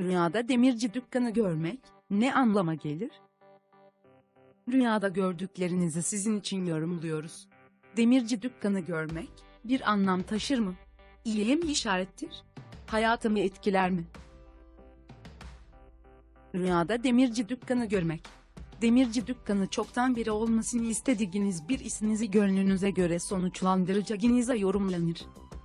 Rüyada demirci dükkanı görmek ne anlama gelir? Rüyada gördüklerinizi sizin için yorumluyoruz. Demirci dükkanı görmek bir anlam taşır mı? İyiye mi işarettir? Hayatımı etkiler mi? Rüyada demirci dükkanı görmek. Demirci dükkanı çoktan beri olmasını istediğiniz bir isinizi gönlünüze göre sonuçlandıracağınıza yorumlanır.